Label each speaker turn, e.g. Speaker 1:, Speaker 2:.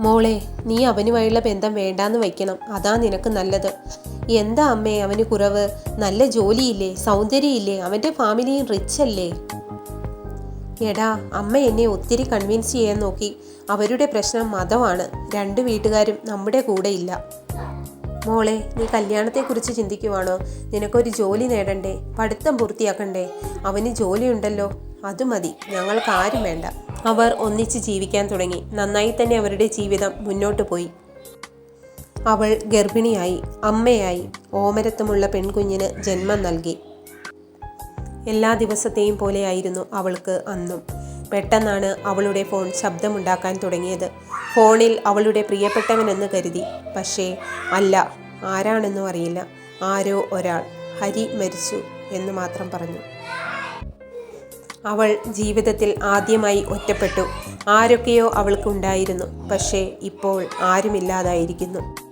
Speaker 1: മോളെ നീ അവനുമായുള്ള ബന്ധം വേണ്ടാന്ന് വയ്ക്കണം. അതാ നിനക്ക് നല്ലത്. എന്താ അമ്മേ അവന് കുറവ്? നല്ല ജോലിയില്ലേ? സൗന്ദര്യമില്ലേ അവന്റെ ഫാമിലിയും റിച്ച് അല്ലേ? എടാ അമ്മ എന്നെ ഒത്തിരി കൺവിൻസ് ചെയ്യാൻ നോക്കി. അവരുടെ പ്രശ്നം മതമാണ്. രണ്ട് വീട്ടുകാരും നമ്മുടെ കൂടെ ഇല്ല. മോളെ നീ കല്യാണത്തെക്കുറിച്ച് ചിന്തിക്കുവാണോ? നിനക്കൊരു ജോലി നേടണ്ടേ? പഠിത്തം പൂർത്തിയാക്കണ്ടേ? അവന് ജോലിയുണ്ടല്ലോ. അത് മതി. ഞങ്ങൾക്ക് ആരും വേണ്ട. അവർ ഒന്നിച്ച് ജീവിക്കാൻ തുടങ്ങി. നന്നായി തന്നെ അവരുടെ ജീവിതം മുന്നോട്ട് പോയി. അവൾ ഗർഭിണിയായി അമ്മയായി ഓമരത്തുമുള്ള പെൺകുഞ്ഞിന് ജന്മം നൽകി. എല്ലാ ദിവസത്തെയും പോലെയായിരുന്നു അവൾക്ക് അന്നും. പെട്ടെന്നാണ് അവളുടെ ഫോൺ ശബ്ദമുണ്ടാക്കാൻ തുടങ്ങിയത്. ഫോണിൽ അവളുടെ പ്രിയപ്പെട്ടവനെന്ന് കരുതി. പക്ഷേ അല്ല ആരാണെന്നും അറിയില്ല. ആരോ ഒരാൾ. ഹരി മരിച്ചു എന്ന് മാത്രം പറഞ്ഞു. അവൾ ജീവിതത്തിൽ ആദ്യമായി ഒറ്റപ്പെട്ടു. ആരൊക്കെയോ അവൾക്കുണ്ടായിരുന്നു. പക്ഷേ ഇപ്പോൾ ആരുമില്ലാതായിരിക്കുന്നു.